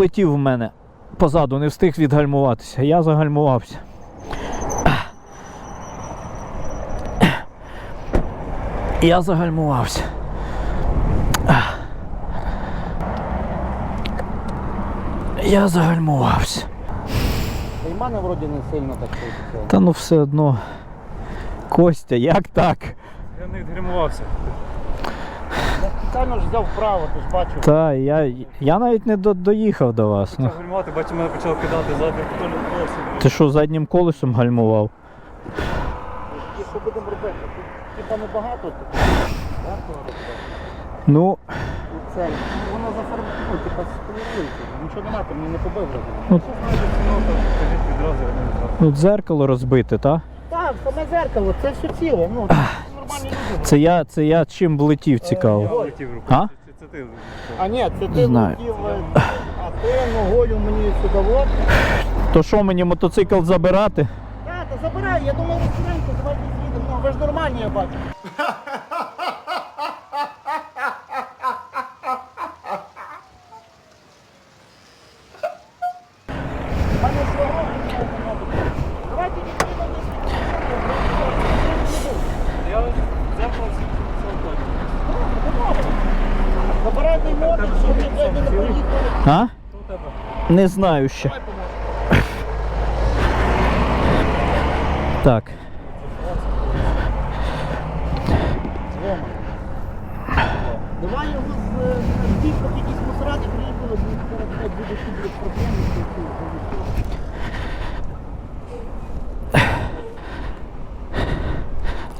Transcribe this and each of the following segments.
влетів в мене позаду, не встиг відгальмуватися. Я загальмувався. Я загальмувався. Я загальмувався. Та й мене вроді не сильно так крутиться. Та ну все одно. Костя, як так? Я не відгримувався. Я спеціально ж взяв вправо, ти ж бачив. Та я, я навіть не до, доїхав до вас. Ну, Почав гальмувати, бачу, мене почав кидати заднім колесом. ти що заднім колесом гальмував? І що будемо робити? Тут типа небагато тут. Варто робити. Ну, І це, ну, воно зафарбує, ну, типа сполірується. Нічого нема, ти мені не побив вже. Ну, Скажіть відразу, я не знаю. ну дзеркало розбите, та? Так, саме зеркало, це все ціле. Ну, це я, це я чим влетів цікаво. А? Це, це ти. А ні, це ти Знаю. летів, а ти ногою мені сюди от. То що мені мотоцикл забирати? Так, та забирай, я думаю, швиденько, давайте з'їдемо. Ну, ви ж нормальні, я бачу. Пане Сварог, давайте відійдемо десь. Я дзеркало всі Забирайте мотор, щоб ви блядь, не поїхали. А? у тебе. Не знаю ще. Так. Давай його з е, бік, якісь мусоради приїхали, бо буде собі проблеми.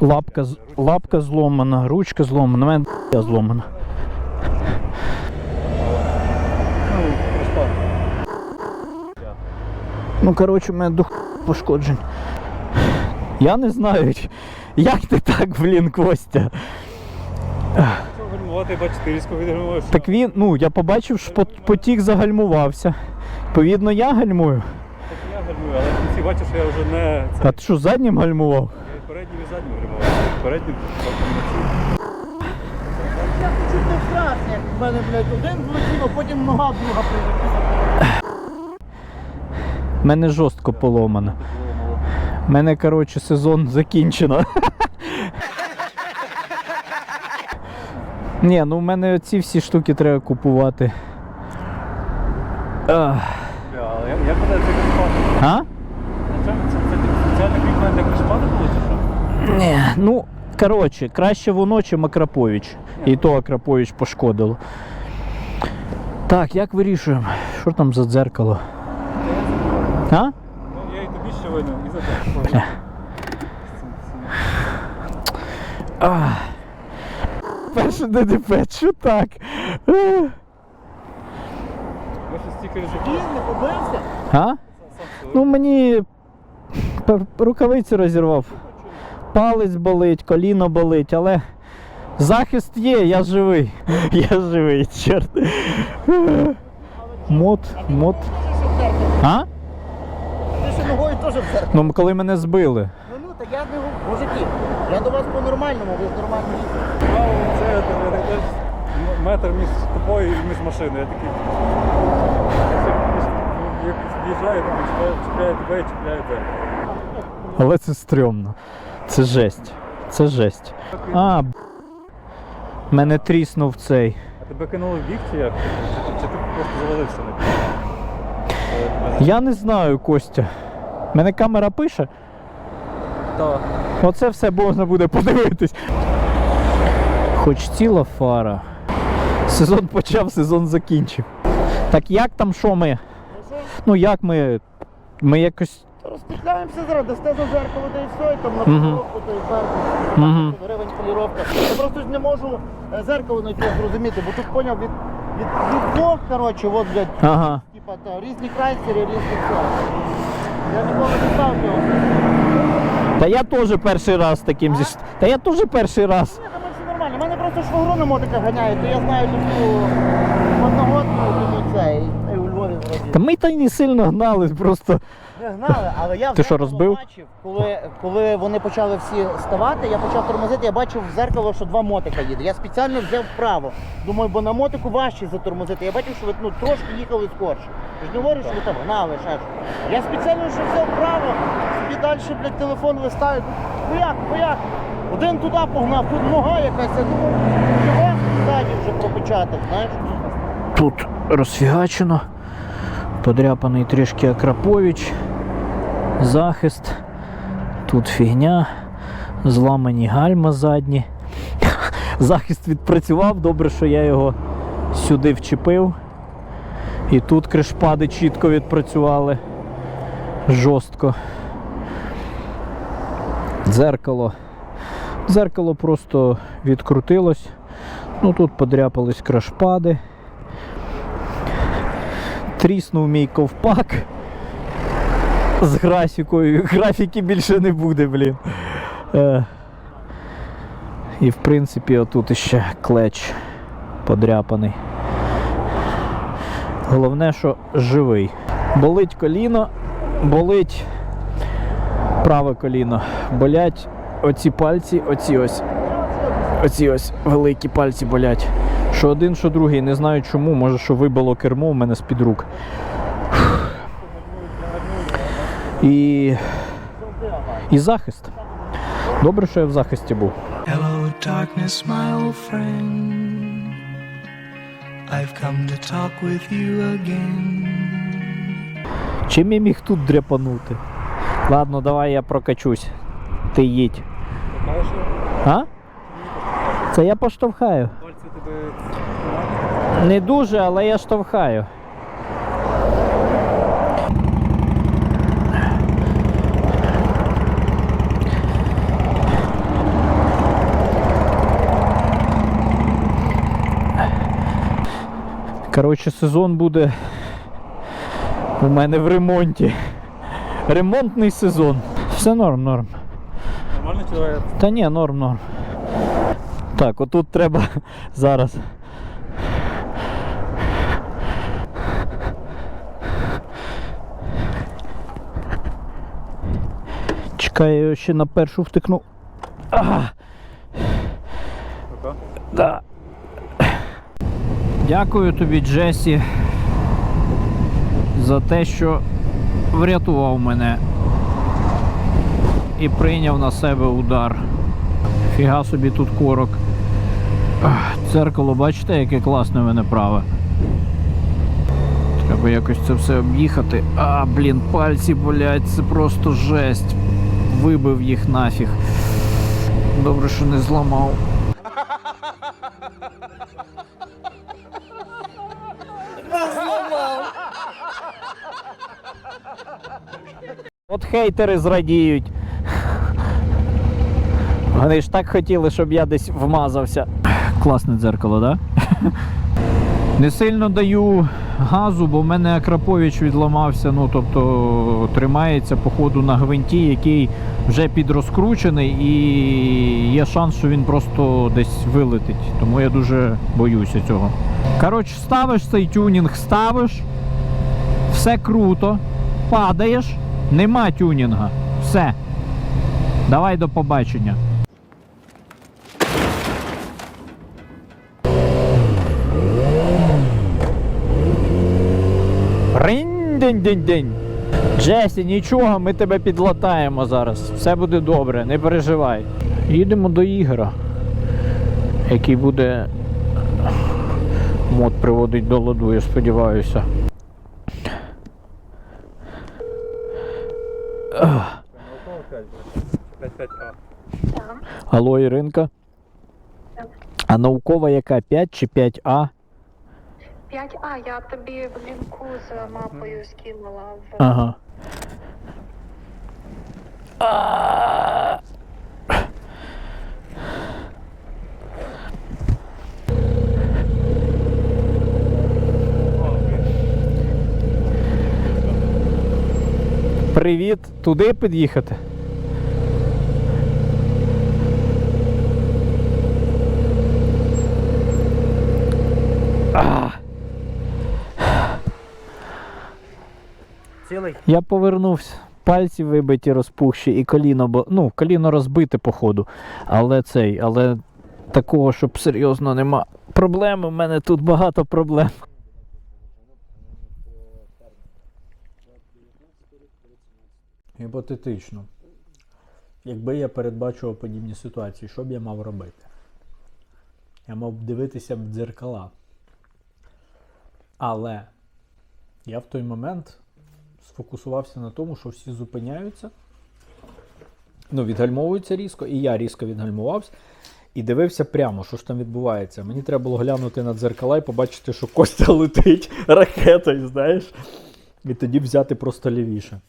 Лапка, лапка зломана, ручка зломана, мене зломана. Ну, розпад. Ну, коротше, у мене дух пошкоджень. Я не знаю, як ти так, блін, Костя. Гальмувати, бачу, різко відгримуєш. Так він, ну, я побачив, що потік загальмувався. Відповідно, я гальмую. Так я гальмую, але в кінці бачу, що я вже не це. А ти що, заднім гальмував? Я і переднім і заднім гальмував. Переднім не цю. Я чуть не втрався, як в мене, блядь, один злетів, а потім нога друга прилетіла. У мене жорстко поломано. У мене, коротше, сезон закінчено. Ні, ну в мене ці всі штуки треба купувати. Ах. Як, як це кришпати? А? Це, це, кріплення для кришпати було чи що? Ні, ну, коротше, краще воно, чим Акрапович. І то Акрапович пошкодило. Так, як вирішуємо? Що там за дзеркало? А? Ну, я і тобі ще винен, і за те. Бля. Ах. Перше ДДП, що так? Ми ще стільки Він не побився. А? Ну мені пер- рукавицю розірвав. Палець болить, коліно болить, але захист є, я живий. Я живий, чорт. Мод, мод. В церкві. А? Ти ще ногою теж в церкві. Ну коли мене збили. Ну, ну, так я не. Мужики, я до вас по-нормальному, ви ж нормальні люди. Право, це метр між тобою і між машиною. Я такий. Як з'їжджаю, там чіпляю, чіпляю тебе і чіпляю тебе. Але це стрьомно. Це жесть. Це жесть. А, б**. мене тріснув цей. А тебе кинули в бік чи як? Чи, ти- чи ти просто завалився на бік? Я не знаю, Костя. Мене камера пише. Так. Оце все можна буде подивитись. Хоч ціла фара. Сезон почав, сезон закінчив. Так як там що ми? Ну Ну як ми. Ми якось. розпитаємося зараз, дасте за зеркало, де і все, і там на поліровку, то і зеркало, гривень поліровка. Я просто ж не можу е, зеркало знайти, зрозуміти, бо тут поняв від, від, від двох, коротше, от, блядь, Ага. типа, та, різні крайсери, різні це. Я ніколи не ставлю. Та я теж перший раз таким зі. Та я теж перший раз. Ні, там все нормально. У мене просто швагру на мотика ганяє, то я знаю таку одногодку, тому це, і у Львові вроді. Та ми та й не сильно гнали, просто. Не гнали, але я в Ти що, зеркало розбив? бачив, коли, коли вони почали всі ставати, я почав тормозити, я бачив в зеркало, що два мотика їде. Я спеціально взяв вправо. Думаю, бо на мотику важче затормозити. Я бачив, що ви ну, трошки їхали скорше. Ти ж не говориш, що ви там гнали, ще ж. Я спеціально що взяв вправо, собі далі, блядь, телефон листаю. Ну як, ну? Один туди погнав, тут нога якась, я думаю, чого ззаді вже пропечатав, знаєш? Тут розфігачено. Подряпаний трішки Акрапович. Захист. Тут фігня. Зламані гальма задні. Захист відпрацював, добре, що я його сюди вчепив. І тут кришпади чітко відпрацювали. Жорстко. Дзеркало. Дзеркало просто відкрутилось. Ну тут подряпались крашпади. Тріснув мій ковпак з графікою. Графіки більше не буде, блін. Е. І в принципі отут іще клеч подряпаний. Головне, що живий. Болить коліно, болить праве коліно. Болять оці пальці, оці ось. Оці ось великі пальці болять. Що один, що другий. Не знаю чому. Може, що вибило кермо у мене з-під рук. І. І захист. Добре, що я в захисті був. Hello, darkness, my old friend. I've come to talk with you again. Чим я міг тут дряпанути? Ладно, давай я прокачусь. Ти їдь. А? Це я поштовхаю. Не дуже, але я штовхаю. Коротше, сезон буде у мене в ремонті. Ремонтний сезон. Все норм, норм. нормально давай? Та ні, норм, норм. Так, отут треба зараз. Його ще на першу втикну. А, Рука? да. Дякую тобі, Джесі, за те, що врятував мене і прийняв на себе удар. Фіга собі тут корок. Ах, Дзеркало, бачите, яке класне мене праве. Треба якось це все об'їхати. А, блін, пальці болять, це просто жесть. Вибив їх нафіг. Добре, що не зламав. От хейтери зрадіють. Вони ж так хотіли, щоб я десь вмазався. Класне дзеркало, так? Да? Не сильно даю газу, бо в мене Акрапович відламався. Ну, тобто тримається, походу, на гвинті, який вже підрозкручений, і є шанс, що він просто десь вилетить. Тому я дуже боюся цього. Коротше, ставиш цей тюнінг, ставиш, все круто, падаєш, нема тюнінга. Все. Давай до побачення. Ринь-день-день-день. Джесі, нічого, ми тебе підлатаємо зараз. Все буде добре, не переживай. Їдемо до Ігора, який буде мод приводить до ладу, я сподіваюся. 5-5А. Алло, Іринка. А наукова яка 5 чи 5А? 5А, я тобі в лінку з мапою скинула в Ага. А. Привіт, туди під'їхати? Я повернувся. Пальці вибиті, розпухші, і коліно, бо ну, коліно розбите, походу. Але цей, але такого, щоб серйозно нема проблем. У мене тут багато проблем. Гіпотетично. Якби я передбачував подібні ситуації, що б я мав робити? Я мав б дивитися в дзеркала. Але я в той момент сфокусувався на тому, що всі зупиняються, ну, відгальмовуються різко, і я різко відгальмувався і дивився прямо, що ж там відбувається. Мені треба було глянути на дзеркала і побачити, що Костя летить ракетою, знаєш. І тоді взяти просто лівіше.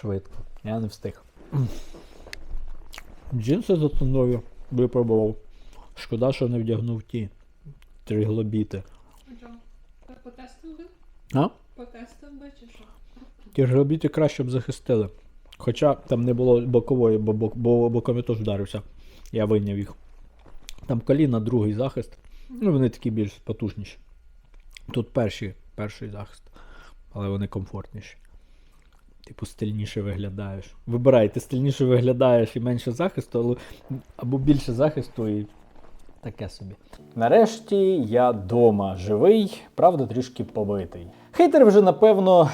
Швидко. Я не встиг. Джинси за ціною випробував. Шкода, що не вдягнув ті триглобіти. Потестив? А? Потестив би чи що? Ті ж краще б захистили. Хоча там не було бокової, бо, бо, бо боком я теж вдарився. Я вийняв їх. Там коліна, другий захист. Ну, вони такі більш потужніші. Тут перший, перший захист, але вони комфортніші. Типу, стильніше виглядаєш. Вибирай, ти стильніше виглядаєш і менше захисту, або більше захисту і таке собі. Нарешті я дома живий, правда, трішки побитий. Хейтери вже, напевно,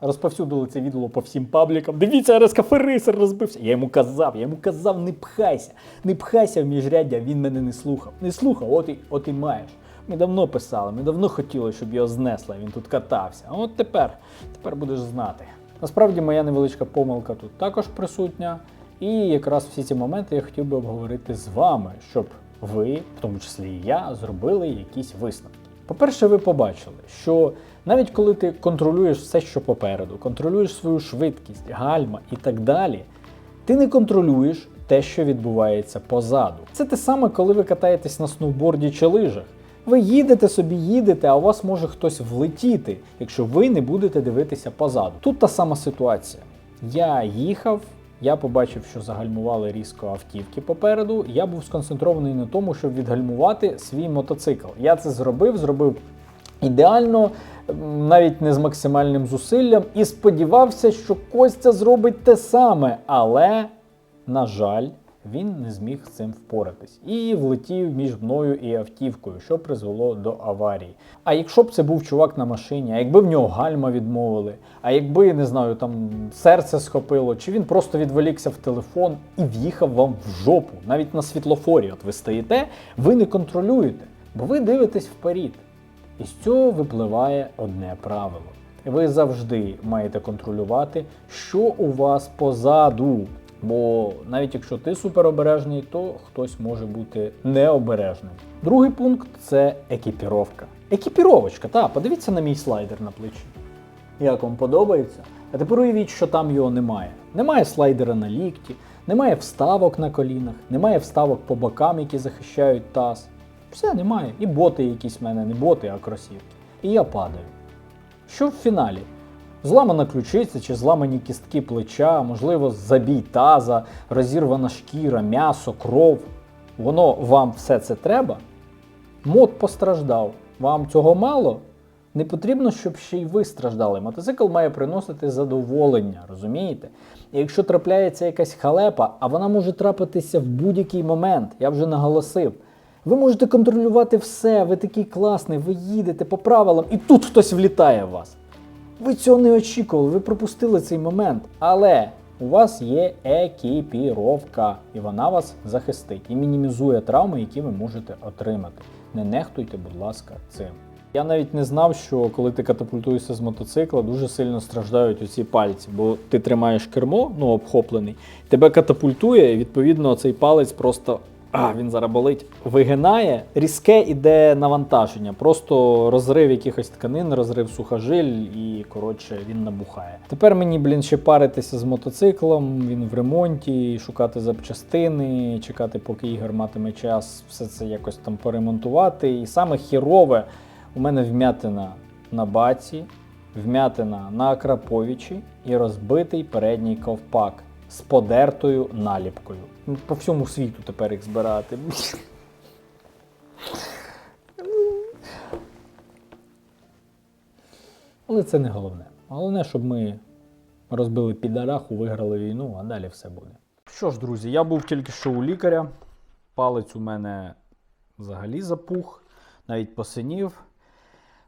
розповсюдили це відео по всім паблікам. Дивіться, РСК Феррисер розбився. Я йому казав, я йому казав, не пхайся, не пхайся в міжряддя, він мене не слухав. Не слухав, от і, от і маєш. Ми давно писали, ми давно хотіли, щоб його знесли, він тут катався. А от тепер, тепер будеш знати. Насправді моя невеличка помилка тут також присутня. І якраз всі ці моменти я хотів би обговорити з вами, щоб ви, в тому числі і я, зробили якісь висновки. По-перше, ви побачили, що навіть коли ти контролюєш все, що попереду, контролюєш свою швидкість, гальма і так далі, ти не контролюєш те, що відбувається позаду. Це те саме, коли ви катаєтесь на сноуборді чи лижах. Ви їдете собі, їдете, а у вас може хтось влетіти, якщо ви не будете дивитися позаду. Тут та сама ситуація. Я їхав, я побачив, що загальмували різко автівки попереду. Я був сконцентрований на тому, щоб відгальмувати свій мотоцикл. Я це зробив, зробив ідеально, навіть не з максимальним зусиллям, і сподівався, що Костя зробить те саме, але, на жаль, він не зміг з цим впоратись і влетів між мною і автівкою, що призвело до аварії. А якщо б це був чувак на машині, а якби в нього гальма відмовили, а якби не знаю, там серце схопило, чи він просто відволікся в телефон і в'їхав вам в жопу, навіть на світлофорі. От ви стоїте, ви не контролюєте, бо ви дивитесь вперед. І з цього випливає одне правило. Ви завжди маєте контролювати, що у вас позаду. Бо навіть якщо ти суперобережний, то хтось може бути необережним. Другий пункт це екіпіровка. Екіпіровочка, так, подивіться на мій слайдер на плечі. Як вам подобається? А тепер уявіть, що там його немає. Немає слайдера на лікті, немає вставок на колінах, немає вставок по бокам, які захищають таз. Все немає. І боти якісь в мене, не боти, а кросівки. І я падаю. Що в фіналі? Зламана ключиця чи зламані кістки плеча, можливо, забій таза, розірвана шкіра, м'ясо, кров. Воно вам все це треба? Мод постраждав. Вам цього мало? Не потрібно, щоб ще й ви страждали. Мотоцикл має приносити задоволення, розумієте? І якщо трапляється якась халепа, а вона може трапитися в будь-який момент, я вже наголосив. Ви можете контролювати все, ви такий класний, ви їдете по правилам, і тут хтось влітає в вас. Ви цього не очікували, ви пропустили цей момент. Але у вас є екіпіровка, і вона вас захистить і мінімізує травми, які ви можете отримати. Не нехтуйте, будь ласка, цим. Я навіть не знав, що коли ти катапультуєшся з мотоцикла, дуже сильно страждають оці пальці, бо ти тримаєш кермо, ну обхоплений, тебе катапультує, і відповідно цей палець просто. А, він зараз болить. Вигинає, різке іде навантаження, просто розрив якихось тканин, розрив сухожиль і коротше він набухає. Тепер мені, блін, ще паритися з мотоциклом, він в ремонті, шукати запчастини, чекати, поки ігор матиме час, все це якось там поремонтувати. І саме хірове у мене вмятина на баці, вмятина на Акраповичі і розбитий передній ковпак з подертою наліпкою. Ну, По всьому світу тепер їх збирати. Але це не головне. Головне, щоб ми Розбили підараху, виграли війну, а далі все буде. Що ж, друзі, я був тільки що у лікаря. Палець у мене взагалі запух, навіть посинів.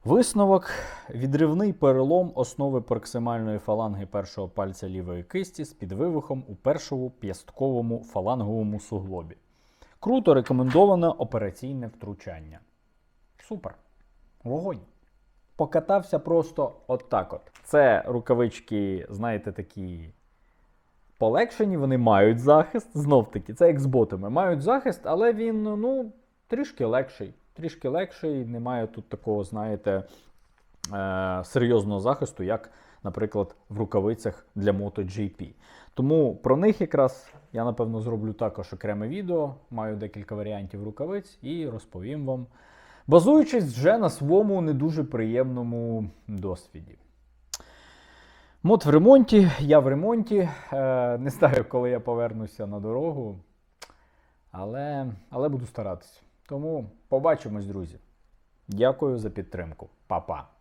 Висновок: відривний перелом основи проксимальної фаланги першого пальця лівої кисті з підвивихом у першому п'ястковому фаланговому суглобі. Круто рекомендовано операційне втручання. Супер. Вогонь. Покатався просто отак от. Це рукавички, знаєте, такі полегшені, вони мають захист. Знов таки, це як з ботами. Мають захист, але він ну, трішки легший. Трішки легший, немає тут такого, знаєте, е- серйозного захисту, як, наприклад, в рукавицях для MotoGP. Тому про них якраз я, напевно, зроблю також окреме відео. Маю декілька варіантів рукавиць і розповім вам, базуючись вже на своєму не дуже приємному досвіді. Мод в ремонті, я в ремонті. Е, не знаю, коли я повернуся на дорогу, але, але буду старатися. Тому побачимось, друзі. Дякую за підтримку. Па-па.